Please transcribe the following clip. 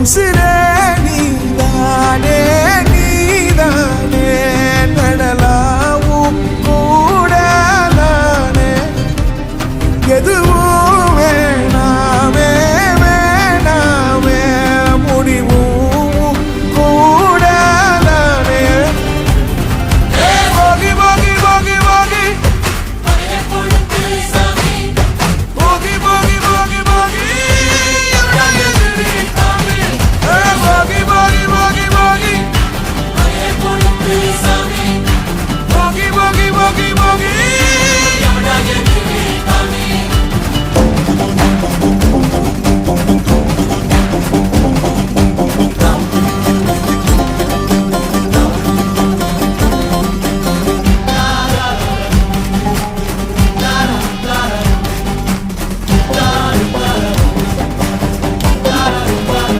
உசிரே நீதானே நீதானே நடலாவும் கூடலானே. எது